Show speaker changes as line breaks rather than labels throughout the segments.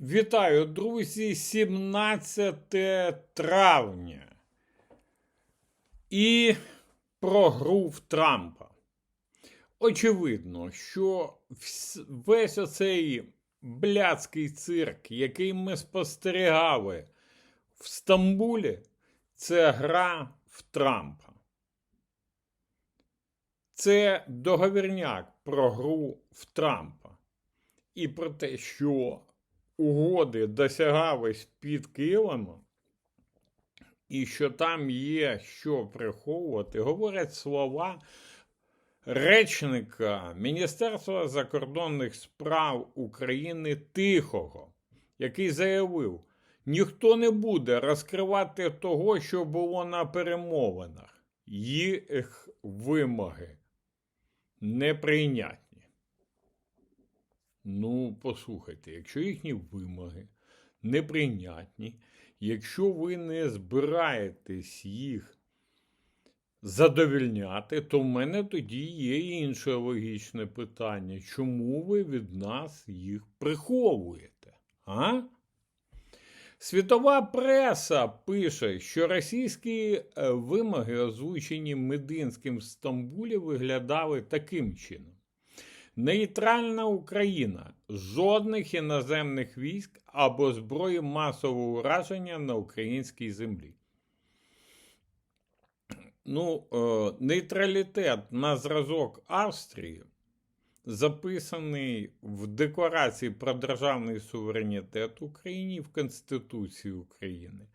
Вітаю, друзі, 17 травня. І про гру в Трампа. Очевидно, що весь оцей блядський цирк, який ми спостерігали в Стамбулі, це гра в Трампа. Це договірняк про гру в Трампа. І про те, що угоди досягались під Києвом, і що там є що приховувати, говорять слова речника Міністерства закордонних справ України Тихого, який заявив, ніхто не буде розкривати того, що було на перемовинах. Їх вимоги неприйнятні. Ну, послухайте, якщо їхні вимоги неприйнятні, якщо ви не збираєтесь їх задовільняти, то в мене тоді є інше логічне питання. Чому ви від нас їх приховуєте? А? Світова преса пише, що російські е, вимоги, озвучені Мединським в Стамбулі, виглядали таким чином. Нейтральна Україна, жодних іноземних військ або зброї масового ураження на українській землі. Ну, е, нейтралітет на зразок Австрії записаний в Декларації про державний суверенітет України в Конституції України.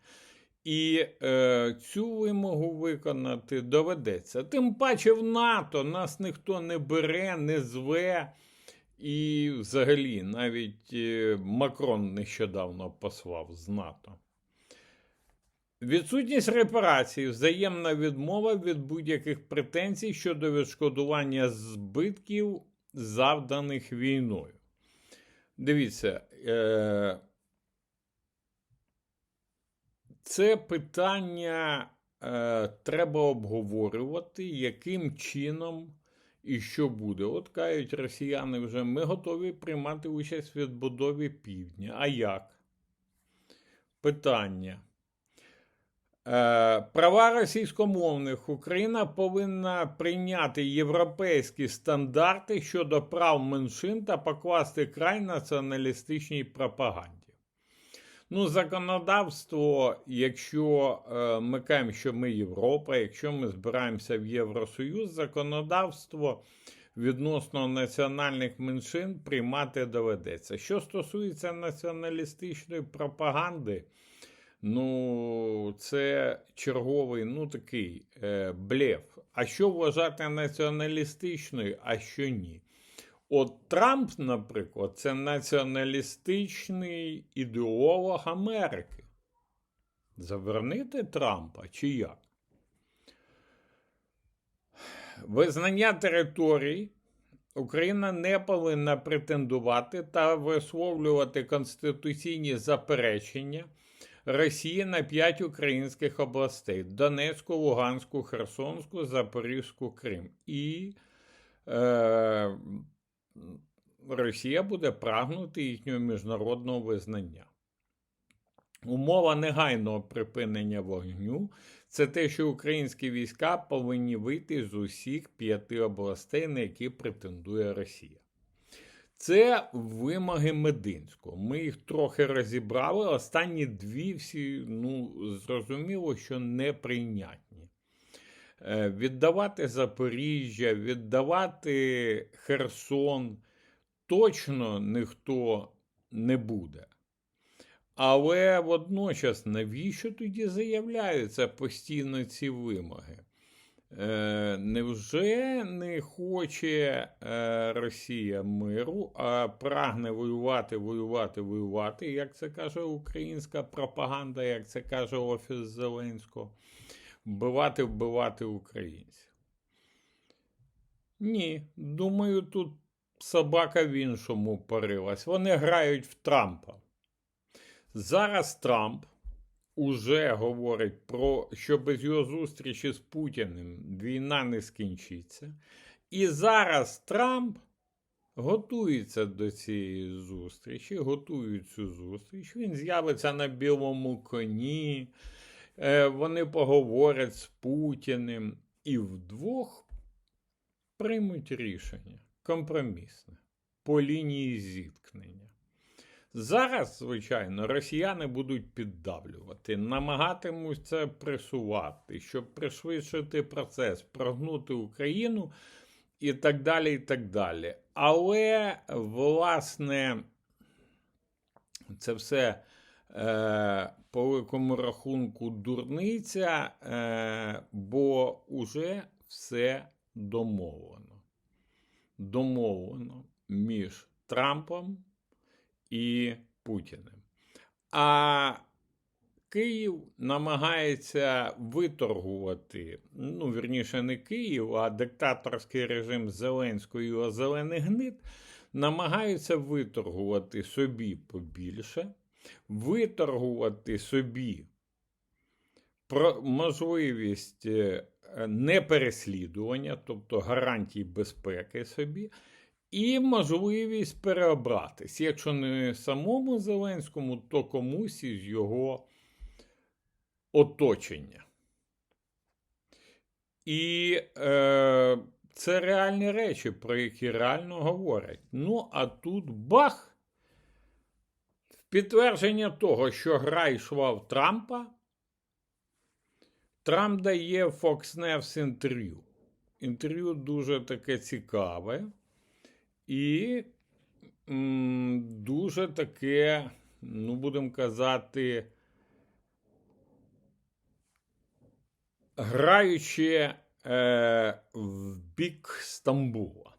І е, цю вимогу виконати доведеться. Тим паче в НАТО нас ніхто не бере, не зве. І взагалі навіть е, Макрон нещодавно послав з НАТО. Відсутність репарацій, взаємна відмова від будь-яких претензій щодо відшкодування збитків, завданих війною. Дивіться, е, це питання е, треба обговорювати, яким чином і що буде. От кажуть росіяни вже, ми готові приймати участь в відбудові півдня. А як? Питання. Е, Права російськомовних Україна повинна прийняти європейські стандарти щодо прав меншин та покласти край націоналістичній пропаганді. Ну, законодавство, якщо е, ми кажемо, що ми Європа, якщо ми збираємося в Євросоюз, законодавство відносно національних меншин приймати доведеться. Що стосується націоналістичної пропаганди, ну, це черговий, ну такий е, блеф. А що вважати націоналістичною, а що ні? От Трамп, наприклад, це націоналістичний ідеолог Америки. Завернити Трампа чи як? Визнання територій Україна не повинна претендувати та висловлювати конституційні заперечення Росії на п'ять українських областей: Донецьку, Луганську, Херсонську, Запорізьку, Крим. І е, Росія буде прагнути їхнього міжнародного визнання. Умова негайного припинення вогню це те, що українські війська повинні вийти з усіх п'яти областей, на які претендує Росія. Це вимоги Мединського. Ми їх трохи розібрали. Останні дві всі, ну, зрозуміло, що неприйнятні. Е, Віддавати Запоріжжя, віддавати Херсон точно ніхто не буде. Але водночас, навіщо тоді заявляються постійно ці вимоги? Е, невже не хоче е, Росія миру, а прагне воювати, воювати, воювати, як це каже українська пропаганда, як це каже Офіс Зеленського, вбивати, вбивати українців? Ні, думаю, тут собака в іншому порилась. Вони грають в Трампа. Зараз Трамп уже говорить про що без його зустрічі з Путіним війна не скінчиться. І зараз Трамп готується до цієї зустрічі, готують цю зустріч. Він з'явиться на білому коні. Е, Вони поговорять з Путіним і вдвох приймуть рішення компромісне по лінії зіткнення. Зараз, звичайно, росіяни будуть піддавлювати, намагатимуться пресувати, щоб пришвидшити процес, прогнути Україну і так далі. і так далі. Але, власне, це все по великому рахунку дурниця, е, бо уже все домовлено. Домовлено між Трампом і Путіним. А Київ намагається виторгувати, ну, вірніше, не Київ, а диктаторський режим Зеленського і зелений гнид намагаються виторгувати собі побільше, виторгувати собі про можливість е, непереслідування, тобто гарантій безпеки собі, і можливість переобратись. Якщо не самому Зеленському, то комусь із його оточення. І е, це реальні речі, про які реально говорять. Ну, а тут бах! Підтвердження того, що гра йшла в Трампа, Трамп дає Fox News інтерв'ю. Інтерв'ю дуже таке цікаве і м, дуже таке, ну, будемо казати, граючи е, в бік Стамбула.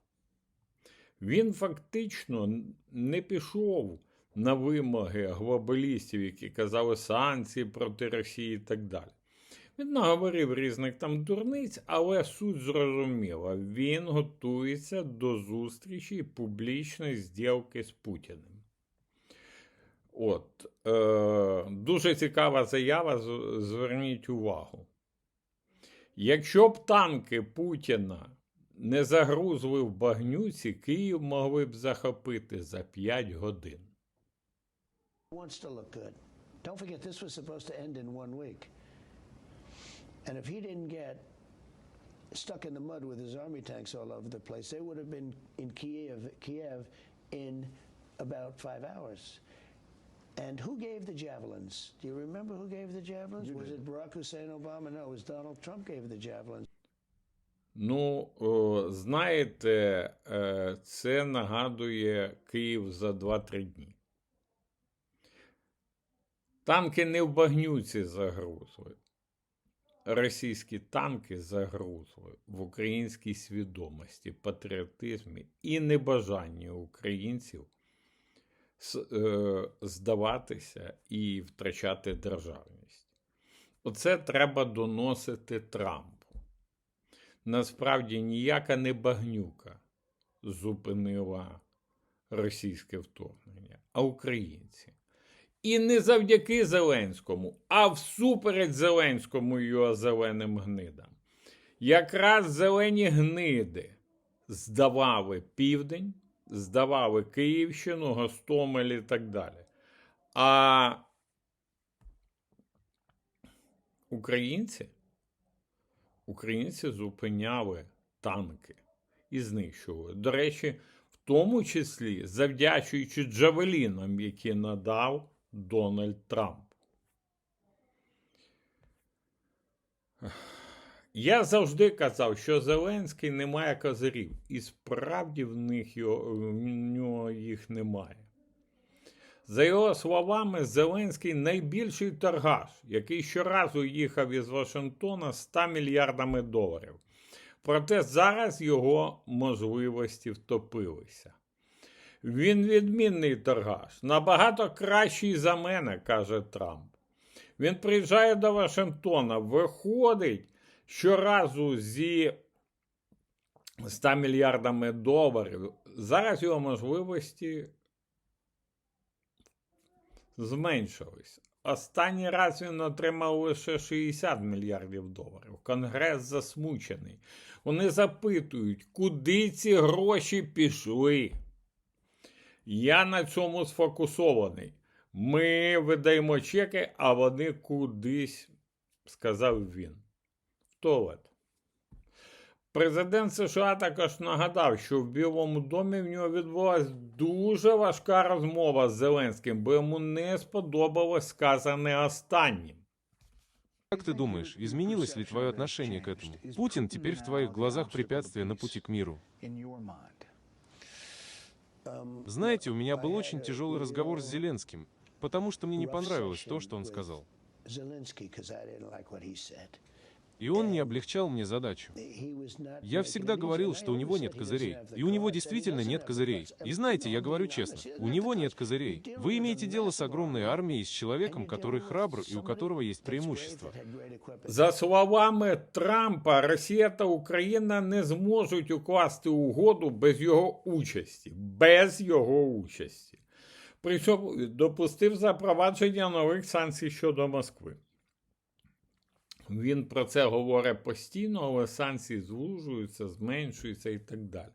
Він фактично не пішов на вимоги глобалістів, які казали санкції проти Росії і так далі. Він наговорив різних там дурниць, але суть зрозуміла. Він готується до зустрічі публічної зділки з Путіним. От, е, дуже цікава заява, зверніть увагу. Якщо б танки Путіна не загрузли в багнюці, Київ могли б захопити за 5 годин.
wants to look good. Don't forget, this was supposed to end in one week. And if he didn't get stuck in the mud with his army tanks all over the place, they would have been in Kiev, Kiev in about five hours. And who gave the javelins? Do you remember who gave the javelins? was it Barack Hussein Obama? No, it was Donald Trump gave the javelins.
Ну, о, знаєте, е, це нагадує Київ за 2-3 дні. Танки не в багнюці загрузли. Російські танки загрузли в українській свідомості, патріотизмі і небажанні українців е, здаватися і втрачати державність. Оце треба доносити Трампу. Насправді ніяка не багнюка зупинила російське вторгнення, а українці. І не завдяки Зеленському, а всупереч Зеленському і його зеленим гнидам. Якраз зелені гниди здавали південь, здавали Київщину, Гостомель і так далі. А українці, українці зупиняли танки і знищували. До речі, в тому числі завдячуючи джавелінам, які надав Дональд Трамп. Я завжди казав, що Зеленський не має козирів, і справді в них його, в нього їх немає. За його словами, Зеленський найбільший торгаш, який щоразу їхав із Вашингтона 100 мільярдами доларів. Проте зараз його можливості втопилися. Він відмінний торгаш, набагато кращий за мене, каже Трамп. Він приїжджає до Вашингтона, виходить щоразу зі 100 мільярдами доларів. Зараз його можливості зменшились. Останній раз він отримав лише 60 мільярдів доларів. Конгрес засмучений. Вони запитують, куди ці гроші пішли. Я на цьому сфокусований. Ми видаємо чеки, а вони кудись, сказав він. Туалет. Президент США також нагадав, що в Білому домі в нього відбулася дуже важка розмова з Зеленським, бо йому не сподобалось сказане останнім.
Как ты думаешь, изменилось ли твое отношение к этому? Путин теперь в твоих глазах препятствие на пути к миру. Знаете, у меня был очень тяжелый разговор с Зеленским, потому что мне не понравилось то, что он сказал. И он не облегчал мне задачу.
He was not
Я
making
всегда
it easy,
говорил,
and I
что у
always
него
said
нет
he doesn't
козырей.
have the
И у него
cards, and he
действительно
doesn't
нет
have the
козырей.
cards.
И знаете, я
No,
говорю
be
честно,
honest,
у
not
него
the
нет
cards.
козырей.
You deal
Вы
with
имеете
a
дело с
massive
огромной
army,
армией, с
and
человеком,
you
который
deal with
храбр и у
somebody
которого есть
that's great,
преимущества.
that had great equipment.
За словами Трампа, Росія та Україна не зможуть укласти угоду без його участі. Без його участі. Причому допустив запровадження нових санкцій щодо Москви. Він про це говорить постійно, але санкції звужуються, зменшуються і так далі.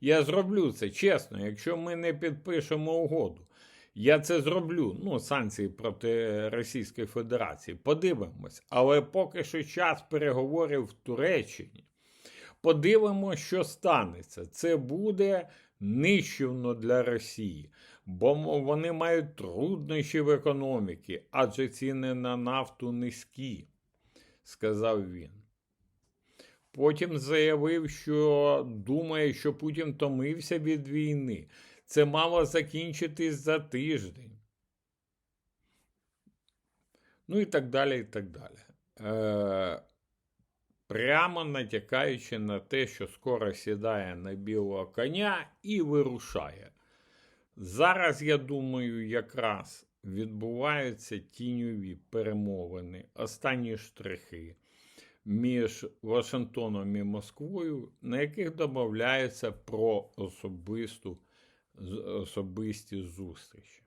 Я зроблю це чесно, якщо ми не підпишемо угоду. Я це зроблю. Ну, санкції проти Російської Федерації. Подивимось. Але поки що час переговорів в Туреччині. Подивимось, що станеться. Це буде нищівно для Росії, бо вони мають труднощі в економіці, адже ціни на нафту низькі, сказав він. Потім заявив, що думає, що Путін томився від війни. Це мало закінчитись за тиждень. Ну і так далі, і так далі. Е, прямо натякаючи на те, що скоро сідає на білого коня і вирушає. Зараз, я думаю, якраз відбуваються тіньові перемовини, останні штрихи між Вашингтоном і Москвою, на яких домовляються про особисту, особисті зустрічі.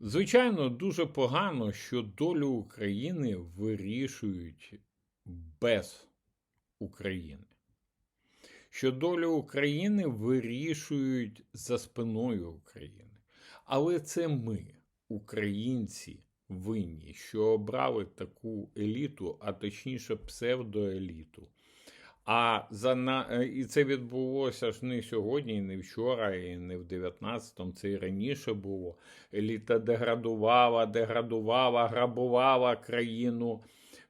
Звичайно, дуже погано, що долю України вирішують без України. Що долю України вирішують за спиною України. Але це ми, українці, винні, що обрали таку еліту, а точніше псевдоеліту. А за на... е, і це відбулося ж не сьогодні, і не вчора, і не в 19-му, це і раніше було. Еліта деградувала, деградувала, грабувала країну,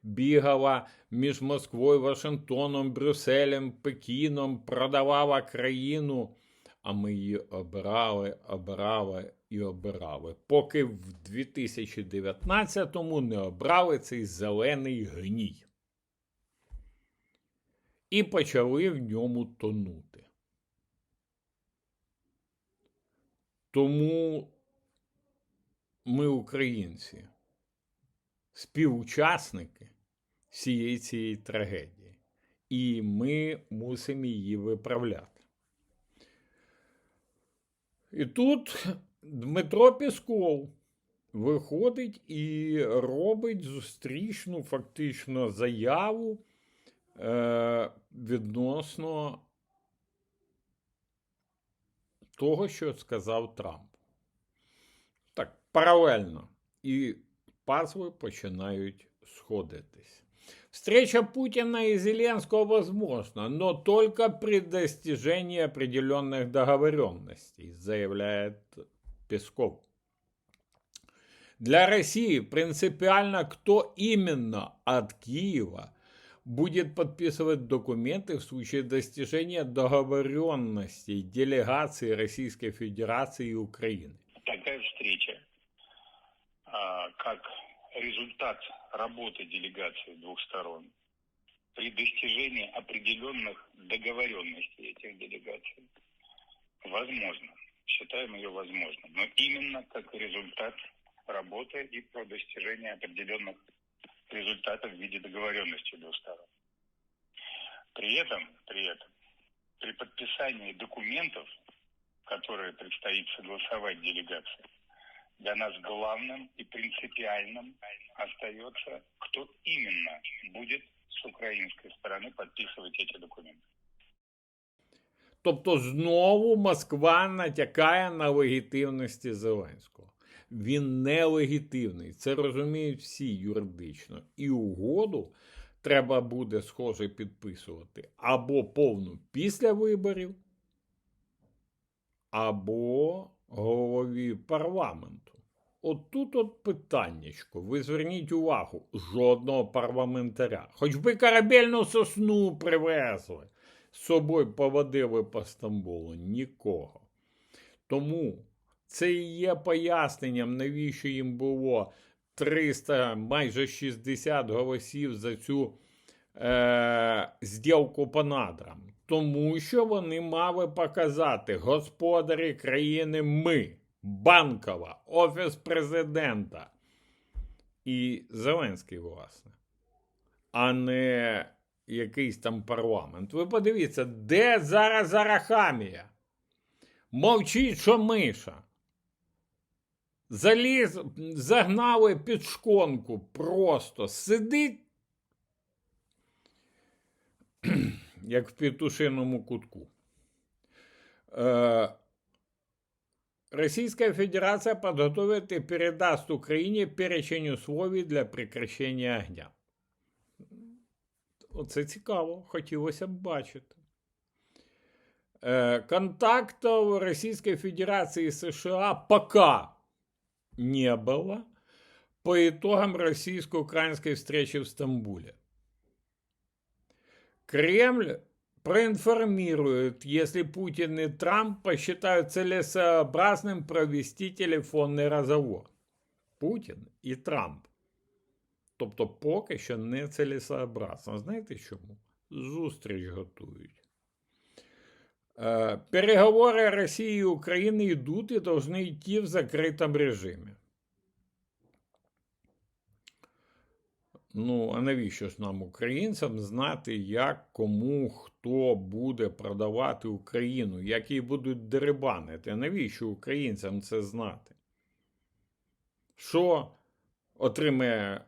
бігала між Москвою, Вашингтоном, Брюсселем, Пекіном, продавала країну. А ми її обирали, обирали і обирали, поки в 2019-му не обрали цей зелений гній. І почали в ньому тонути. Тому ми, українці, співучасники всієї цієї трагедії, і ми мусимо її виправляти. І тут Дмитро Пісков виходить і робить зустрічну фактично заяву е, відносно того, що сказав Трамп. Так, паралельно. І пазли починають сходитись. Встреча Путина и Зеленского возможна, но только при достижении определенных договоренностей, заявляет Песков. Для России принципиально, кто именно от Киева будет подписывать документы в случае достижения договоренностей делегации Российской Федерации и Украины.
такая встреча, а, как результат работы делегаций двух сторон при достижении определенных договоренностей этих делегаций, возможно, считаем ее возможным, но именно как результат работы и про достижение определенных результатов в виде договоренности двух сторон. При этом, при этом, при подписании документов, которые предстоит согласовать делегации, для нас главным и принципиальным остается, кто именно будет с украинской стороны подписывать эти документы.
Тобто знову Москва натякає на легітимності Зеленського. Він нелегітимний. Це розуміють всі юридично. І угоду треба буде, схоже, підписувати або повну після виборів, або голові парламенту. От тут от питаннячко. Ви зверніть увагу, жодного парламентаря. Хоч би корабельну сосну привезли, з собою поводили по Стамбулу. Нікого. Тому це і є поясненням, навіщо їм було 300, майже 60 голосів за цю е, зділку по надрам. Тому що вони мали показати господарі країни ми, Банкова, Офіс президента і Зеленський, власне, а не якийсь там парламент. Ви подивіться, де зараз Арахамія? Мовчить, що миша. Заліз, загнали під шконку просто. Сидить, як в петушиному кутку. Э, Российская Федерация подготовит и передаст Украине перечень условий для прекращения огня. Оце цікаво, хотілося б бачити. Э, Контактов Российской Федерации и США пока не было по итогам российско-украинской встречи в Стамбуле. Кремль проинформирует, если Путин и Трамп посчитают целесообразным провести телефонний разговор. Путін і Трамп. Тобто поки що не целесообразно. Знаєте чому? Зустріч готують. Э, Переговоры России и Украины идут и должны идти в закрытом режимі. Ну, а навіщо ж нам, українцям, знати, як кому хто буде продавати Україну, як її будуть дерибанити? Навіщо українцям це знати? Що отримає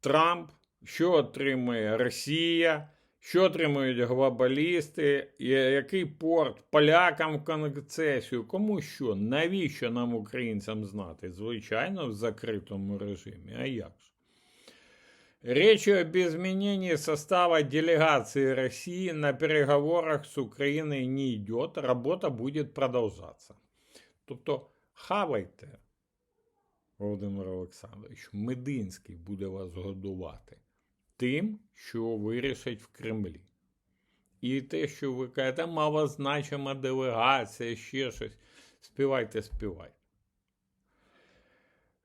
Трамп, що отримає Росія, що отримують глобалісти, який порт полякам в концесію, кому що? Навіщо нам, українцям, знати? Звичайно, в закритому режимі. А як ж? Речь об изменении состава делегации России на переговорах с Украиной не идет, работа будет продолжаться. Тобто, хавайте, Володимир Олександрович, Мединський буде вас годувати тим, що вирішать в Кремлі. І те, що ви кажете, малозначима делегація, ще щось. Співайте, співайте.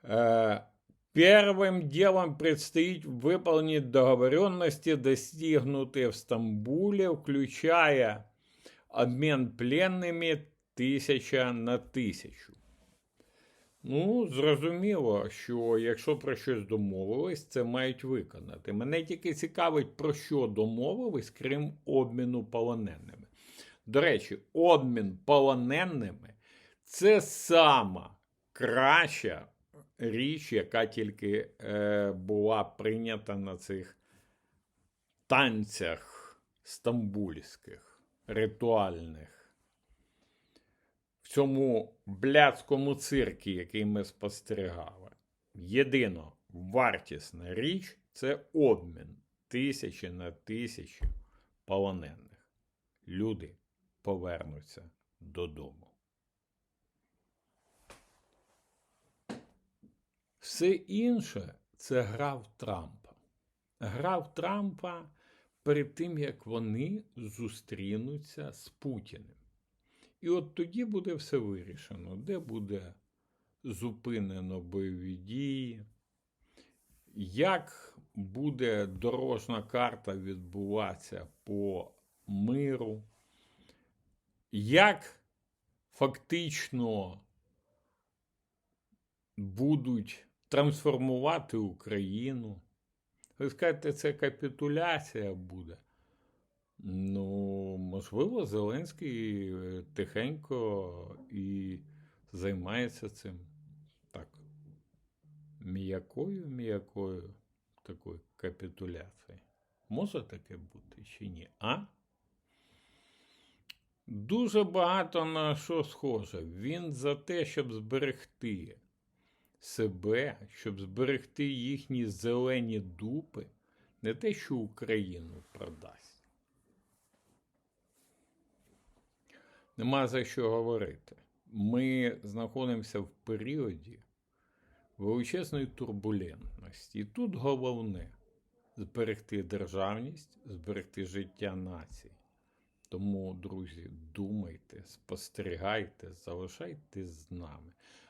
Е, Первым делом предстоит выполнить договоренности, достигнутые в Стамбуле, включая обмен пленными тисяча на тисячу. Ну, зрозуміло, що якщо про щось домовились, це мають виконати. Мене тільки цікавить, про що домовились, крім обміну полоненими. До речі, обмін полоненими це сама краща річ, яка тільки е, була прийнята на цих танцях стамбульських, ритуальних. В цьому блядському циркі, який ми спостерігали. Єдино вартісна річ це обмін тисячі на тисячі полонених. Люди повернуться додому. Все інше це гра в Трампа. Гра в Трампа перед тим, як вони зустрінуться з Путіним. І от тоді буде все вирішено, де буде зупинено бойові дії, як буде дорожна карта відбуватися по миру, як фактично будуть трансформувати Україну. Ви скажете, це капітуляція буде. Ну, можливо, Зеленський е, тихенько і займається цим. Так. М'якою, м'якою такою капітуляцією. Може таке бути чи ні? А? дуже багато на що схоже. Він за те, щоб зберегти себе, щоб зберегти їхні зелені дупи, не те, що Україну продасть. Нема за що говорити. Ми знаходимося в періоді величезної турбулентності. І тут головне зберегти державність, зберегти життя нації. Тому, друзі, думайте, спостерігайте, залишайтесь з нами.